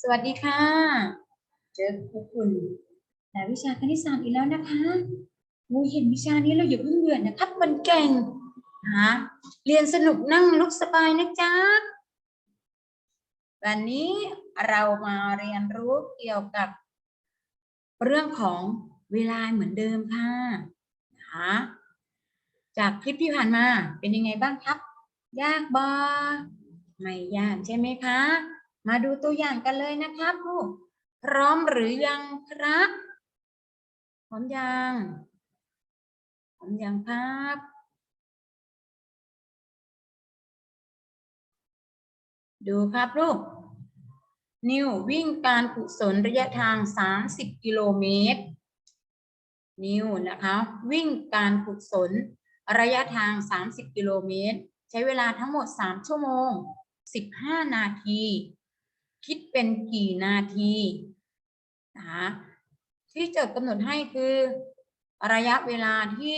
สวัสดีค่ะ เจอครูคุณแต่วิชาคณิตศาสตร์อีกแล้วนะคะมูเห็นวิชานี้เราอย่าเพิ่งเบื่อนะครับ มันเก่งนะเรียนสนุกนั่งลุกสบายนะจ๊ะ วันนี้เรามาเรียนรู้เกี่ยวกับ เรื่องของเวลาเหมือนเดิมค่ะนะคะจากคลิปที่ผ่านมาเป็นยังไงบ้างครับ ยากบอไม่ยากใช่ไหมคะ มาดูตัวอย่างกันเลยนะครับลูกพร้อมหรือยังครับพร้อมยังพร้อมยังครับดูครับลูก นิววิ่งการกุศลระยะทาง 30 กิโลเมตร นิวนะคะ วิ่งการกุศลระยะทาง 30 กิโลเมตร ใช้เวลาทั้งหมด 3 ชั่วโมง 15 นาที คิดเป็นกี่นาทีนะคะที่โจทย์กำหนดให้คือระยะเวลาที่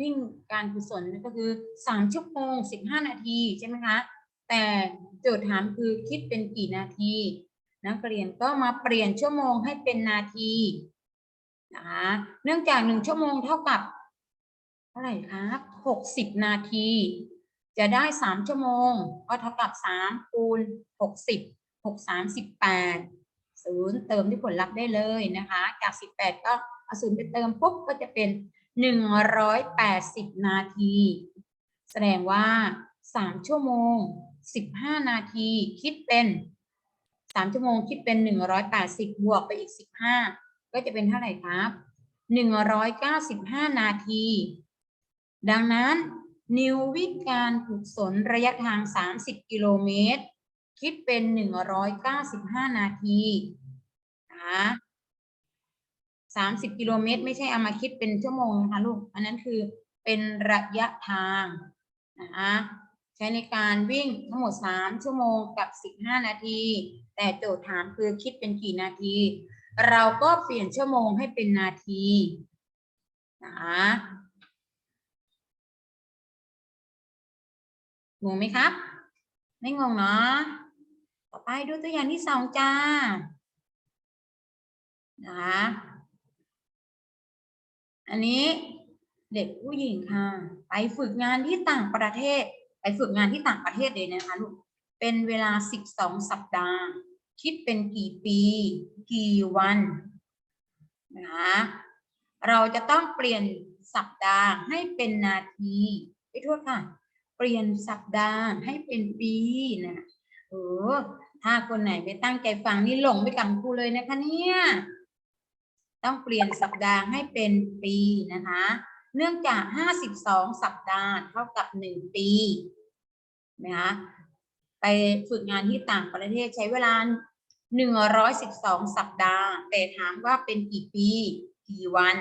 วิ่งการกุศลก็คือ3ชั่วโมง15นาทีใช่ไหมคะ แต่โจทย์ถามคือคิดเป็นกี่นาที นักเรียนก็มาเปลี่ยนชั่วโมงให้เป็นนาทีนะคะเนื่องจากหนึ่งชั่วโมงเท่ากับเท่าไหร่ครับหกสิบนาที จะได้สามชั่วโมงก็เท่ากับสามคูณหกสิบ หกสามสิบแปดศูนย์เติมที่ผลลัพธ์ได้เลยนะคะ จากสิบแปดก็เอาศูนย์ไปเติมปุ๊บก็จะเป็นหนึ่งร้อยแปดสิบนาที แสดงว่าสามชั่วโมงสิบห้านาทีคิดเป็นสามชั่วโมงคิดเป็นหนึ่งร้อยแปดสิบบวกไปอีกสิบห้าก็จะเป็นเท่าไหร่ครับหนึ่งร้อยเก้าสิบห้านาที ดังนั้นนิววิการกุศลระยะทาง 30 กิโลเมตร คิดเป็น 195 นาทีนะ30 กิโลเมตร ไม่ใช่เอามาคิดเป็นชั่วโมงนะคะลูก อันนั้นคือเป็นระยะทางนะคะใช้ในการวิ่งทั้งหมด 3 ชั่วโมงกับ 15 นาที แต่โจทย์ถามคือคิดเป็นกี่นาที เราก็เปลี่ยนชั่วโมงให้เป็นนาทีนะคะงงไหมครับ ไม่งงเนาะ ต่อไปดูตัวอย่างที่สองจ้า นะคะ อันนี้เด็กผู้หญิงค่ะ ไปฝึกงานที่ต่างประเทศ ไปฝึกงานที่ต่างประเทศเลยนะคะลูก เป็นเวลา12สัปดาห์ คิดเป็นกี่ปี กี่วันนะคะเราจะต้องเปลี่ยนสัปดาห์ให้เป็นนาทีไปโทษค่ะ เปลี่ยนสัปดาห์ให้เป็นปีนะ เออถ้าคนไหนไปตั้งใจฟังนี่หลงไปกับครูเลยนะคะเนี่ย ต้องเปลี่ยนสัปดาห์ให้เป็นปีนะคะ เนื่องจาก 52 สัปดาห์เท่ากับ 1 ปีนะคะไปฝึกงานที่ต่างประเทศใช้เวลา 112 สัปดาห์ แต่ถามว่าเป็นกี่ปีกี่วัน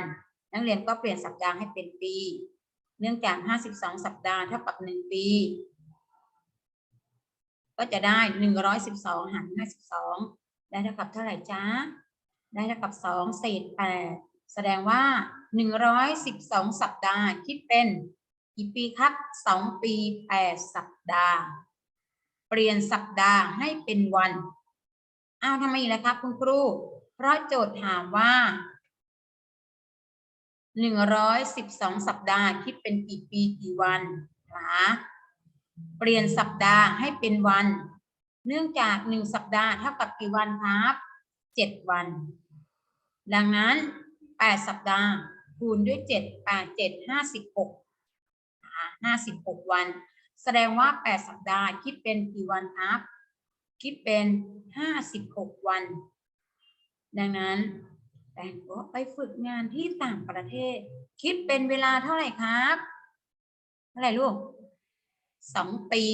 นักเรียนก็เปลี่ยนสัปดาห์ให้เป็นปี เนื่องจาก 52 สัปดาห์เท่ากับ 1 ปี ก็จะได้112หาร52ได้เท่ากับเท่าไหร่จ๊ะได้เท่ากับ2เศษ8แสดงว่า112สัปดาห์คิดเป็นกี่ปีครับ2ปี8สัปดาห์ เปลี่ยนสัปดาห์ให้เป็นวันอ้าวทำไมอีกล่ะครับคุณครู เพราะโจทย์ถามว่าหนึ่งร้อยสิบสองสัปดาห์คิดเป็นกี่ปีกี่วันคะ เปลี่ยนสัปดาห์ให้เป็นวัน เนื่องจากหนึ่งสัปดาห์เท่ากับกี่วันครับเจ็ดวัน ดังนั้นแปดสัปดาห์คูณด้วยเจ็ดแปดเจ็ดห้าสิบหกห้าสิบหกวัน แสดงว่าแปดสัปดาห์คิดเป็นกี่วันครับคิดเป็นห้าสิบหกวัน ดังนั้นแตงก็ไปฝึกงานที่ต่างประเทศ คิดเป็นเวลาเท่าไหร่ครับ เท่าไหร่ลูก สองปี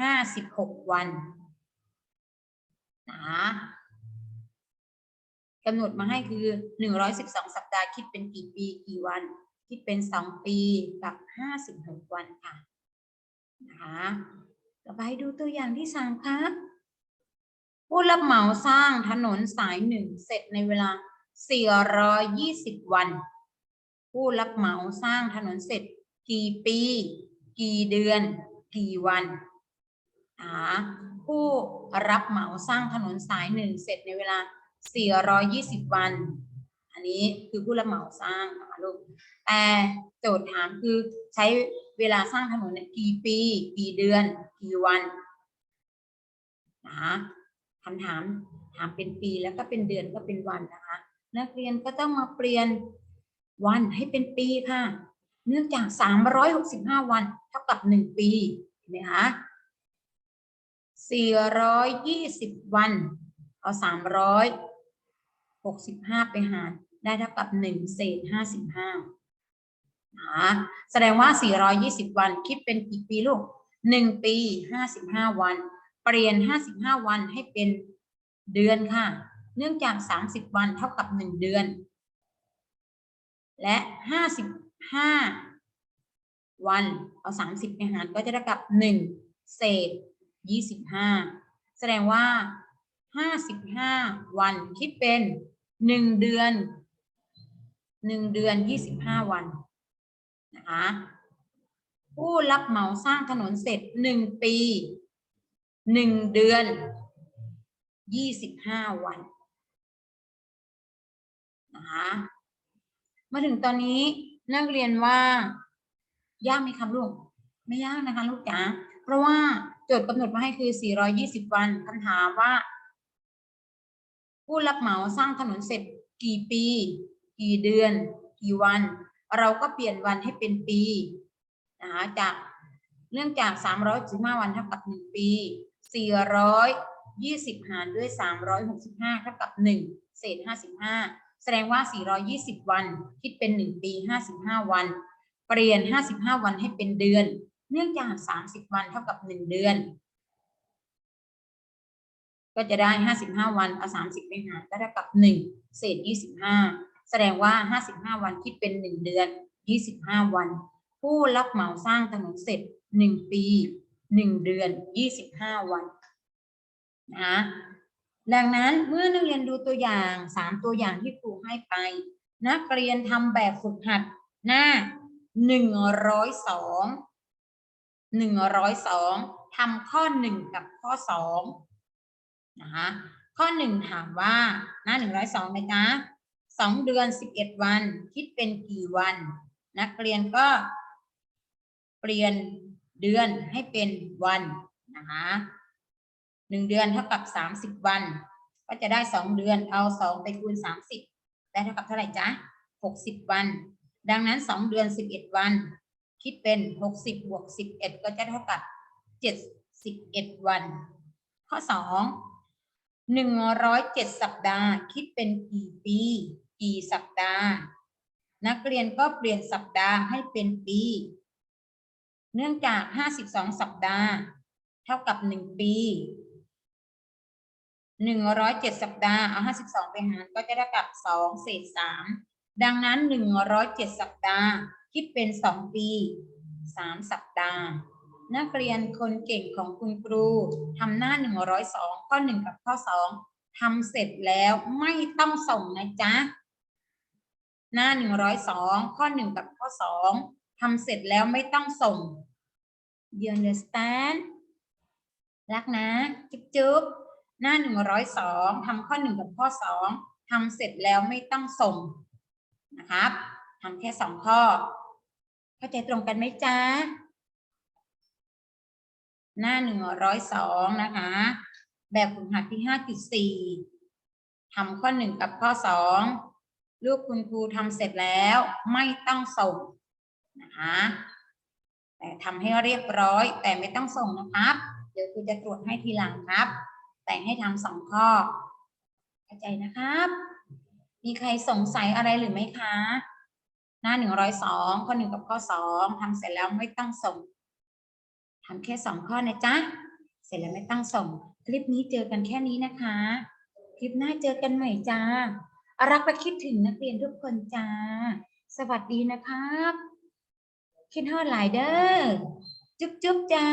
ห้าสิบหกวันนะกำหนดมาให้คือหนึ่งร้อยสิบสองสัปดาห์คิดเป็นกี่ปีกี่วัน คิดเป็นสองปีกับห้าสิบหกวันค่ะนะคะต่อไปดูตัวอย่างที่สามครับผู้รับเหมาสร้างถนนสายหนึ่งเสร็จในเวลา 420 วัน ผู้รับเหมาสร้างถนนเสร็จกี่ปี กี่เดือน กี่วันผู้รับเหมาสร้างถนนสายหนึ่งเสร็จในเวลา 420 วัน อันนี้คือผู้รับเหมาสร้างนะคะลูก แต่โจทย์ถามคือใช้เวลาสร้างถนนกี่ปี กี่เดือน กี่วันนะคะคำถามถามเป็นปีแล้วก็เป็นเดือนก็เป็นวันนะคะ นักเรียนก็ต้องมาเปลี่ยนวันให้เป็นปีค่ะ เนื่องจาก 365 วันเท่ากับ 1 ปีเห็นไหมคะ420 วัน เอา 365 ไปหารได้เท่ากับ 1 เศษ 55นะแสดงว่า 420 วันคิดเป็นกี่ปีลูก 1 ปี 55 วัน เปลี่ยน 55 วันให้เป็นเดือนค่ะ เนื่องจาก 30 วันเท่ากับ 1 เดือน และ ห้าวัน เอาสามสิบไปหารก็จะได้กับหนึ่งเศษยี่สิบห้าแสดงว่าห้าสิบห้าวันคิดเป็นหนึ่งเดือนหนึ่งเดือนยี่สิบห้าวันนะคะผู้รับเหมาสร้างถนนเสร็จหนึ่งปีหนึ่งเดือนยี่สิบห้าวันนะคะมาถึงตอนนี้ นักเรียนว่ายากไหมครับลูก ไม่ยากนะคะ ลูกจ๋าเพราะว่าโจทย์กำหนดมาให้คือ 420 วันคำถามว่า ผู้รับเหมาสร้างถนนเสร็จกี่ปี กี่เดือน กี่วัน เราก็เปลี่ยนวันให้เป็นปีนะคะจากเนื่องจาก315วันเท่ากับ 1 ปี 420 หารด้วย 365 เท่ากับ 1 เศษ 55 แสดงว่า 420 วัน คิดเป็น 1 ปี 55 วัน เปลี่ยน 55 วันให้เป็นเดือน เนื่องจาก 30 วันเท่ากับ 1 เดือน ก็จะได้ 55 วันเอา30 ไปหารก็เท่ากับ 1 เศษ 25 แสดงว่า 55 วันคิดเป็น 1 เดือน 25 วัน ผู้รับเหมาสร้างถนนเสร็จ 1 ปี 1 เดือน 25 วันนะ ดังนั้นเมื่อนักเรียนดูตัวอย่าง 3 ตัวอย่างที่ครูให้ไป นักเรียนทำแบบฝึกหัดหน้า 102 102ทำข้อ 1 กับข้อ2นะคะข้อ 1 ถามว่าหน้า 102นะจ๊ะ2เดือน 11 วัน คิดเป็นกี่วัน นักเรียนก็เปลี่ยนเดือนให้เป็นวันนะคะ หนึ่งเดือนเท่ากับ30วัน ก็จะได้2เดือนเอา2ไปคูณ30ได้เท่ากับเท่าไหร่จ๊ะ60วัน ดังนั้น2เดือน11วัน คิดเป็น60บบวก11ก็จะเท่ากับ71วัน ข้อ2 107สัปดาห์ คิดเป็นกี่ปี กี่สัปดาห์ นักเรียนก็เปลี่ยนสัปดาห์ให้เป็นปี เนื่องจาก52สัปดาห์ เท่ากับ1ปี 107สัปดาห์เอา52ไปหารก็จะได้กับ2เศษ3ดังนั้น107สัปดาห์คิดเป็น2ปี3สัปดาห์ นักเรียนคนเก่งของคุณครูทำหน้า102ข้อ1กับข้อ2ทำเสร็จแล้วไม่ต้องส่งนะจ๊ะ หน้า102ข้อ1กับข้อ2ทำเสร็จแล้วไม่ต้องส่ง you understand รักนะ จุ๊บจุ๊บ หน้า 102ทำข้อ 1 กับข้อ 2ทำเสร็จแล้วไม่ต้องส่งนะครับทำแค่ 2 ข้อ เข้าใจตรงกันไหมจ๊ะ หน้า 102 นะคะ แบบฝึกหัดที่ 5.4ทำข้อ 1 กับข้อ 2 ลูกคุณครูทำเสร็จแล้วไม่ต้องส่งนะคะแต่ทำให้เรียบร้อยแต่ไม่ต้องส่งนะครับ เดี๋ยวครูจะตรวจให้ทีหลังครับ แต่งให้ทำสองข้อเข้าใจนะครับ มีใครสงสัยอะไรหรือไม่คะ หน้า102ข้อ1กับข้อ2ทำเสร็จแล้วไม่ต้องส่งทำแค่สองข้อนะจ๊ะ เสร็จแล้วไม่ต้องส่ง คลิปนี้เจอกันแค่นี้นะคะ คลิปหน้าเจอกันใหม่จ้ารักและคิดถึงนักเรียนทุกคนจ้า สวัสดีนะครับ คิดฮอดหลายเด้อ จุ๊บจุ๊บจ้า